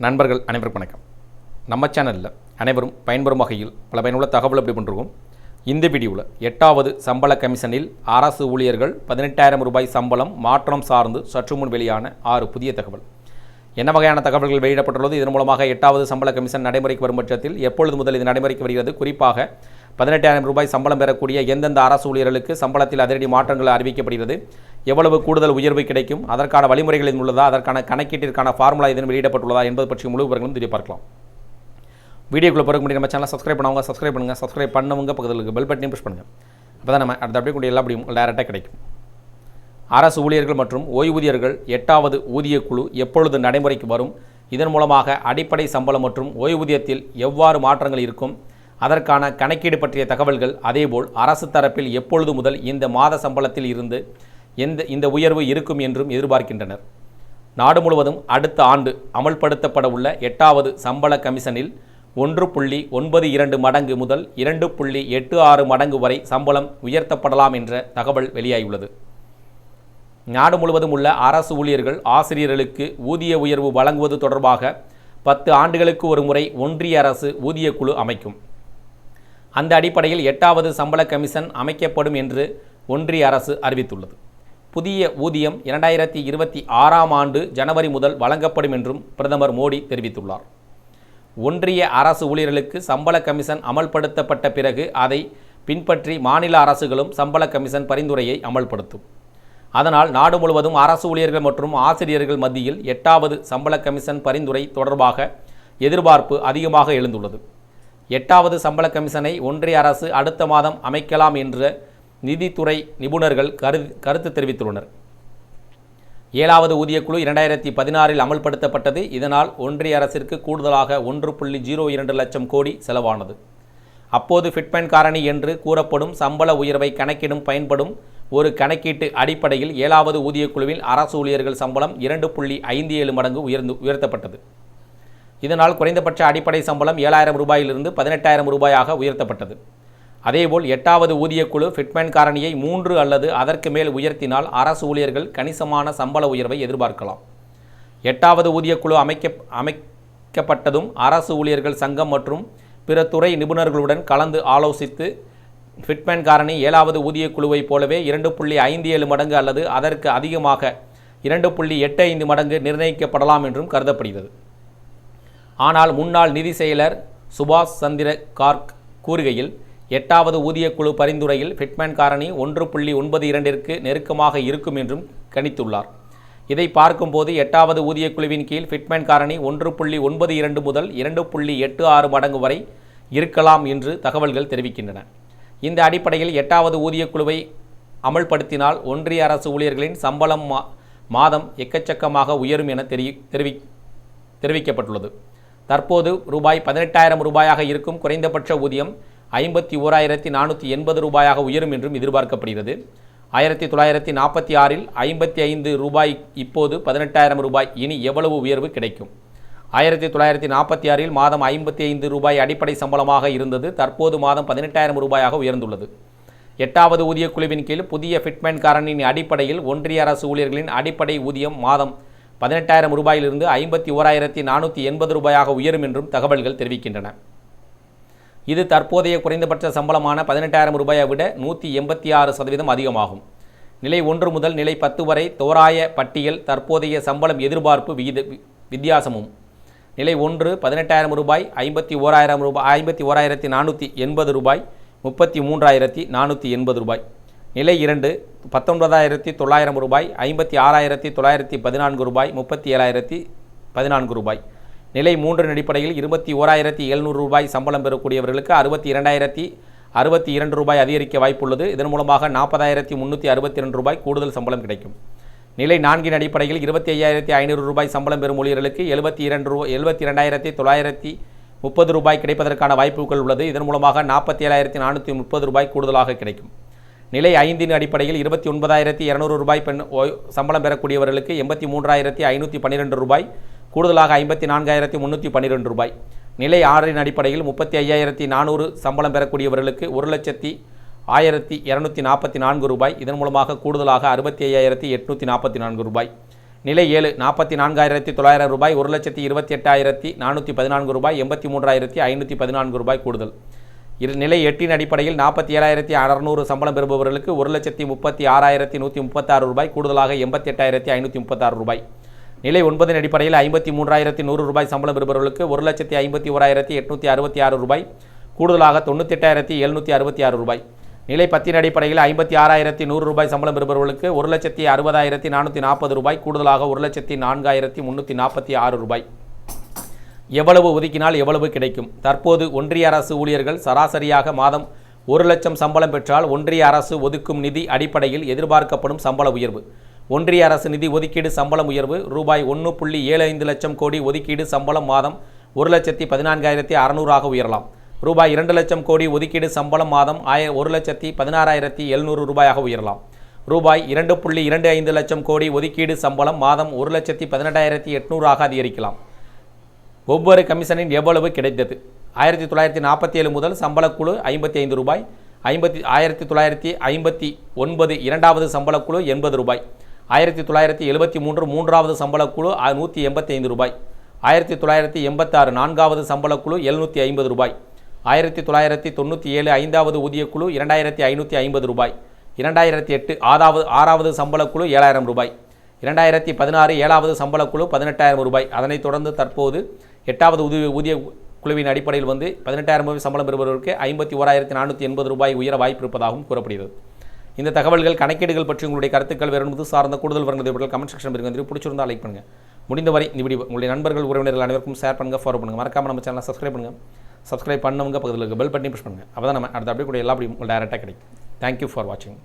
நண்பர்கள் அனைவருக்கும் வணக்கம். நம்ம சேனலில் அனைவரும் பயன்பெறும் வகையில் பல பயனுள்ள தகவல் எப்படி பண்ணுறோம் இந்த வீடியோவில் எட்டாவது சம்பள கமிஷனில் அரசு ஊழியர்கள் பதினெட்டாயிரம் ரூபாய் சம்பளம் மாற்றம் சார்ந்து சற்று முன் வெளியான ஆறு புதிய தகவல். என்ன வகையான தகவல்கள் வெளியிடப்பட்டுள்ளது? இதன் மூலமாக எட்டாவது சம்பள கமிஷன் நடைமுறைக்கு வரும் பட்சத்தில் எப்பொழுது முதல் இது நடைமுறைக்கு வருகிறது? குறிப்பாக பதினெட்டாயிரம் ரூபாய் சம்பளம் பெறக்கூடிய எந்தெந்த அரசு ஊழியர்களுக்கு சம்பளத்தில் அதிரடி மாற்றங்கள் அறிவிக்கப்படுகிறது? எவ்வளவு கூடுதல் உயர்வு கிடைக்கும்? அதற்கான வழிமுறைகள் உள்ளதா? அதற்கான கணக்கீட்டிற்கான ஃபார்முலா எதுவும் வெளியிடப்பட்டுள்ளதா என்பது பற்றிய முழு விவரங்களும் தெரிய பார்க்கலாம். பிறகு முடியும் நம்ம சேனலை சப்ஸ்கிரைப் பண்ணவங்க சப்ஸ்கிரைப் பண்ணுங்கள் சப்ஸ்கிரைப் பண்ணவங்க பக்கத்தில் பெல் பட்டனையும் புஷ் பண்ணுங்கள் அப்போ தான் நம்ம அடுத்த அப்படியே கூட எல்லா அப்படியும் டேரெக்டாக கிடைக்கும். அரசு ஊழியர்கள் மற்றும் ஓய்வூதியர்கள் எட்டாவது ஊதிய குழு எப்பொழுது நடைமுறைக்கு வரும்? இதன் மூலமாக அடிப்படை சம்பளம் மற்றும் ஓய்வூதியத்தில் எவ்வாறு மாற்றங்கள் இருக்கும்? அதற்கான கணக்கீடு பற்றிய தகவல்கள் அதேபோல் அரசு தரப்பில் எப்பொழுது முதல் இந்த மாத சம்பளத்தில் இருந்து எந்த இந்த உயர்வு இருக்கும் என்றும் எதிர்பார்க்கின்றனர். நாடு முழுவதும் அடுத்த ஆண்டு அமல்படுத்தப்பட உள்ள எட்டாவது சம்பள கமிஷனில் ஒன்று புள்ளி ஒன்பது இரண்டு மடங்கு முதல் இரண்டு புள்ளி எட்டு ஆறு மடங்கு வரை சம்பளம் உயர்த்தப்படலாம் என்ற தகவல் வெளியாகியுள்ளது. நாடு முழுவதும் உள்ள அரசு ஊழியர்கள் ஆசிரியர்களுக்கு ஊதிய உயர்வு வழங்குவது தொடர்பாக பத்து ஆண்டுகளுக்கு ஒரு முறை ஒன்றிய அரசு ஊதிய குழு அமைக்கும். அந்த அடிப்படையில் எட்டாவது சம்பள கமிஷன் அமைக்கப்படும் என்று ஒன்றிய அரசு அறிவித்துள்ளது. புதிய ஊதியம் இரண்டாயிரத்தி இருபத்தி ஆறாம் ஆண்டு ஜனவரி முதல் வழங்கப்படும் என்றும் பிரதமர் மோடி தெரிவித்துள்ளார். ஒன்றிய அரசு ஊழியர்களுக்கு சம்பள கமிஷன் அமல்படுத்தப்பட்ட பிறகு அதை பின்பற்றி மாநில அரசுகளும் சம்பள கமிஷன் பரிந்துரையை அமல்படுத்தும். அதனால் நாடு முழுவதும் அரசு ஊழியர்கள் மற்றும் ஆசிரியர்கள் மத்தியில் எட்டாவது சம்பள கமிஷன் பரிந்துரை தொடர்பாக எதிர்பார்ப்பு அதிகமாக எழுந்துள்ளது. எட்டாவது சம்பள கமிஷனை ஒன்றிய அரசு அடுத்த மாதம் அமைக்கலாம் என்ற நிதித்துறை நிபுணர்கள் கரு கருத்து தெரிவித்துள்ளனர். ஏழாவது ஊதியக்குழு இரண்டாயிரத்தி பதினாறில் அமல்படுத்தப்பட்டது. இதனால் ஒன்றிய அரசிற்கு கூடுதலாக ஒன்று புள்ளி ஜீரோ இரண்டு லட்சம் கோடி செலவானது. அப்போது ஃபிட்மென் காரணி என்று கூறப்படும் சம்பள உயர்வை கணக்கிடும் பயன்படும் ஒரு கணக்கீட்டு அடிப்படையில் ஏழாவது ஊதியக்குழுவில் அரசு ஊழியர்கள் சம்பளம் இரண்டு புள்ளி ஐந்து ஏழு மடங்கு உயர்ந்து உயர்த்தப்பட்டது. இதனால் குறைந்தபட்ச அடிப்படை சம்பளம் ஏழாயிரம் ரூபாயிலிருந்து பதினெட்டாயிரம் ரூபாயாக உயர்த்தப்பட்டது. அதேபோல் எட்டாவது ஊதியக்குழு ஃபிட்மேன் காரணியை மூன்று அல்லது அதற்கு மேல் உயர்த்தினால் அரசு ஊழியர்கள் கணிசமான சம்பள உயர்வை எதிர்பார்க்கலாம். எட்டாவது ஊதியக்குழு அமைக்க அமைக்கப்பட்டதும் அரசு ஊழியர்கள் சங்கம் மற்றும் பிற துறை நிபுணர்களுடன் கலந்து ஆலோசித்து ஃபிட்மேன் காரணி ஏழாவது ஊதியக்குழுவைப் போலவே இரண்டு புள்ளி ஐந்து ஏழு மடங்கு அல்லது அதற்கு அதிகமாக இரண்டு புள்ளி எட்டு ஐந்து மடங்கு நிர்ணயிக்கப்படலாம் என்றும் கருதப்படுகிறது. ஆனால் முன்னாள் நிதி செயலர் சுபாஷ் சந்திர கார்க் கூறுகையில் எட்டாவது ஊதியக்குழு பரிந்துரையில் ஃபிட்மேன் காரணி ஒன்று புள்ளி ஒன்பது இரண்டிற்கு நெருக்கமாக இருக்கும் என்றும் கணித்துள்ளார். இதை பார்க்கும்போது எட்டாவது ஊதியக்குழுவின் கீழ் ஃபிட்மேன் காரணி ஒன்று புள்ளி ஒன்பது இரண்டு முதல் இரண்டு புள்ளி எட்டு ஆறு மடங்கு வரை இருக்கலாம் என்று தகவல்கள் தெரிவிக்கின்றன. இந்த அடிப்படையில் எட்டாவது ஊதியக்குழுவை அமல்படுத்தினால் ஒன்றிய அரசு ஊழியர்களின் சம்பளம் மா மாதம் எக்கச்சக்கமாக உயரும் என தெரி தெரிவி தெரிவிக்கப்பட்டுள்ளது. தற்போது ரூபாய் பதினெட்டாயிரம் ரூபாயாக இருக்கும் குறைந்தபட்ச ஊதியம் ஐம்பத்தி ஓராயிரத்தி நானூற்றி எண்பது ரூபாயாக உயரும் என்றும் எதிர்பார்க்கப்படுகிறது. ஆயிரத்தி தொள்ளாயிரத்தி நாற்பத்தி ஆறில் ஐம்பத்தி ஐந்து ரூபாய் இப்போது பதினெட்டாயிரம் ரூபாய். இனி எவ்வளவு உயர்வு கிடைக்கும்? ஆயிரத்தி தொள்ளாயிரத்தி நாற்பத்தி ஆறில் மாதம் ஐம்பத்தி ஐந்து ரூபாய் அடிப்படை சம்பளமாக இருந்தது. தற்போது மாதம் பதினெட்டாயிரம் ரூபாயாக உயர்ந்துள்ளது. எட்டாவது ஊதியக் குழுவின் கீழ் புதிய ஃபிட்மேன் காரணியின் அடிப்படையில் ஒன்றிய அரசு ஊழியர்களின் அடிப்படை ஊதியம் மாதம் பதினெட்டாயிரம் ரூபாயிலிருந்து ஐம்பத்தி ஓராயிரத்தி நானூற்றி எண்பது ரூபாயாக உயரும் என்றும் தகவல்கள் தெரிவிக்கின்றன. இது தற்போதைய குறைந்தபட்ச சம்பளமான பதினெட்டாயிரம் ரூபாயை விட நூற்றி எண்பத்தி ஆறு சதவீதம் அதிகமாகும். நிலை ஒன்று முதல் நிலை பத்து வரை தோராய பட்டியல் தற்போதைய சம்பளம் எதிர்பார்ப்பு விகித வித்தியாசமும். நிலை ஒன்று பதினெட்டாயிரம் ரூபாய் ஐம்பத்தி ஓராயிரம் ரூபாய் ஐம்பத்தி ஓராயிரத்தி நானூற்றி எண்பது ரூபாய் முப்பத்தி மூன்றாயிரத்தி நானூற்றி எண்பது ரூபாய். நிலை இரண்டு பத்தொன்பதாயிரத்தி தொள்ளாயிரம் ரூபாய் ஐம்பத்தி ஆறாயிரத்தி தொள்ளாயிரத்தி பதினான்கு ரூபாய் முப்பத்தி ஏழாயிரத்தி பதினான்கு ரூபாய். நிலை மூன்றின் அடிப்படையில் இருபத்தி ஓராயிரத்தி எழுநூறு ரூபாய் சம்பளம் பெறக்கூடியவர்களுக்கு அறுபத்தி இரண்டாயிரத்தி அறுபத்தி இரண்டு ரூபாய் அதிகரிக்க வாய்ப்புள்ளது. இதன் மூலமாக நாற்பதாயிரத்தி முந்நூற்றி அறுபத்தி இரண்டு ரூபாய் கூடுதல் சம்பளம் கிடைக்கும். நிலை நான்கின் அடிப்படையில் இருபத்தி ஐயாயிரத்தி ஐநூறு ரூபாய் சம்பளம் பெறும் ஊழியர்களுக்கு எழுபத்தி இரண்டு ரூபாய் எழுபத்தி இரண்டாயிரத்தி தொள்ளாயிரத்தி முப்பது ரூபாய் கிடைப்பதற்கான வாய்ப்புகள் உள்ளது. இதன் மூலமாக நாற்பத்தி ஏழாயிரத்தி நானூற்றி முப்பது ரூபாய் கூடுதலாக கிடைக்கும். நிலை ஐந்தின் அடிப்படையில் இருபத்தி ஒன்பதாயிரத்தி இரநூறு ரூபாய் பெண் சம்பளம் பெறக்கூடியவர்களுக்கு எண்பத்தி மூன்றாயிரத்தி ஐநூற்றி பன்னிரெண்டு ரூபாய் கூடுதலாக ஐம்பத்தி நான்காயிரத்தி முந்நூற்றி பன்னிரெண்டு ரூபாய். நிலை ஆறின் அடிப்படையில் முப்பத்தி ஐயாயிரத்தி நானூறு சம்பளம் பெறக்கூடியவர்களுக்கு ஒரு லட்சத்தி ஆயிரத்தி இரநூத்தி நாற்பத்தி நான்கு ரூபாய். இதன் மூலமாக கூடுதலாக அறுபத்தி ஐயாயிரத்தி எட்நூற்றி நாற்பத்தி நான்கு ரூபாய். நிலை ஏழு நாற்பத்தி நான்காயிரத்தி தொள்ளாயிரம் ரூபாய் ஒரு லட்சத்தி இருபத்தி எட்டாயிரத்தி நானூற்றி பதினான்கு ரூபாய் எண்பத்தி மூன்றாயிரத்தி ஐநூற்றி பதினான்கு ரூபாய் கூடுதல். இரு நிலை எட்டின் அடிப்படையில் நாற்பத்தி ஏழாயிரத்தி அறநூறு சம்பளம் பெறுபவர்களுக்கு ஒரு லட்சத்தி முப்பத்தி ஆறாயிரத்தி நூற்றி முப்பத்தாறு ரூபாய் கூடுதலாக எண்பத்தி எட்டாயிரத்தி ஐநூற்றி முப்பத்தாறு ரூபாய். நிலை ஒன்பதின் அடிப்படையில் ஐம்பத்தி மூன்றாயிரத்தி நூறு ரூபாய் சம்பளம் பெறுபவர்களுக்கு ஒரு லட்சத்தி ஐம்பத்தி ஓராயிரத்தி எட்நூற்றி அறுபத்தி ஆறு ரூபாய் கூடுதலாக தொண்ணூத்தெட்டாயிரத்தி எழுநூற்றி அறுபத்தி ஆறு ரூபாய். நிலை பத்தின் அடிப்படையில் ஐம்பத்தி ஆறாயிரத்தி நூறு ரூபாய் சம்பளம் பெறுபவர்களுக்கு ஒரு லட்சத்தி அறுபதாயிரத்தி நானூற்றி நாற்பது ரூபாய் கூடுதலாக ஒரு லட்சத்தி நான்காயிரத்தி முந்நூற்றி நாற்பத்தி ஆறு ரூபாய். எவ்வளவு ஒதுக்கினால் எவ்வளவு கிடைக்கும்? தற்போது ஒன்றிய அரசு ஊழியர்கள் சராசரியாக மாதம் ஒரு லட்சம் சம்பளம் பெற்றால் ஒன்றிய அரசு ஒதுக்கும் நிதி அடிப்படையில் எதிர்பார்க்கப்படும் சம்பள உயர்வு. ஒன்றிய அரசு நிதி ஒதுக்கீடு சம்பளம் உயர்வு ரூபாய் ஒன்று புள்ளி ஏழு ஐந்து லட்சம் கோடி ஒதுக்கீடு சம்பளம் மாதம் ஒரு லட்சத்தி பதினான்காயிரத்தி அறநூறாக உயரலாம். ரூபாய் இரண்டு லட்சம் கோடி ஒதுக்கீடு சம்பளம் மாதம் ஆய ஒரு லட்சத்தி பதினாறாயிரத்தி எழுநூறு ரூபாயாக உயரலாம். ரூபாய் இரண்டு புள்ளி இரண்டு ஐந்து லட்சம் கோடி ஒதுக்கீடு சம்பளம் மாதம் ஒரு லட்சத்தி பதினெட்டாயிரத்தி எட்நூறாக அதிகரிக்கலாம். ஒவ்வொரு கமிஷனின் எவ்வளவு கிடைத்தது? ஆயிரத்தி தொள்ளாயிரத்தி நாற்பத்தி ஏழு முதல் சம்பளக்குழு ஐம்பத்தி ஐந்து ரூபாய். ஐம்பத்தி ஆயிரத்தி தொள்ளாயிரத்தி ஐம்பத்தி ஒன்பது இரண்டாவது சம்பளக்குழு எண்பது ரூபாய். ஆயிரத்தி தொள்ளாயிரத்தி எழுபத்தி மூன்று மூன்றாவது சம்பளக்குழு நூற்றி எண்பத்தி ஐந்து ரூபாய். ஆயிரத்தி தொள்ளாயிரத்தி எண்பத்தாறு நான்காவது சம்பளக்குழு எழுநூற்றி ஐம்பது ரூபாய். ஆயிரத்தி தொள்ளாயிரத்தி தொண்ணூற்றி ஏழு ஐந்தாவது ஊதியக்குழு இரண்டாயிரத்தி ஐநூற்றி ஐம்பது ரூபாய். இரண்டாயிரத்தி எட்டு ஆறாவது ஆறாவது சம்பளக்குழு ஏழாயிரம் ரூபாய். இரண்டாயிரத்தி பதினாறு ஏழாவது சம்பளக்குழு பதினெட்டாயிரம் ரூபாய். அதனைத் தொடர்ந்து தற்போது எட்டாவது உதவி ஊதிய குழுவின் அடிப்படையில் வந்து பதினெட்டாயிரம் ரூபாய் சம்பளம் பெறுபவர்களுக்கு ஐம்பத்தி ஓராயிரத்தி நானூற்றி எண்பது ரூபாய் உயர வாய்ப்பு இருப்பதாகவும் கூறப்படுகிறது. இந்த தகவல்கள் கணக்கீடுகள் பற்றி உங்களுடைய கருத்துக்கள் வேறு இது சார்ந்த கூடுதல் வரங்கள் கமெண்ட் செக்ஷன் இருக்கு பிடிச்சிருந்தால் லைக் பண்ணுங்கள் முடிந்தவரை இந்த வீடியோ உங்களுடைய நண்பர்கள் உறவினர்கள் அனைவருக்கும் ஷேர் பண்ணுங்கள் ஃபாலோ பண்ணுங்கள் மறக்காம நம்ம சேனலை சப்ஸ்கிரைப் பண்ணுங்கள் சப்ஸ்கிரைப் பண்ணவங்க பக்கத்தில் இருக்க பெல் பட்டனை புஷ் பண்ணுங்கள் அப்போ தான் நம்ம அடுத்த அப்படியே கூட எல்லா அப்படியும் உங்களுக்கு டேரெக்டாக கிடைக்கும். தேங்க்யூ ஃபார் வாட்சிங்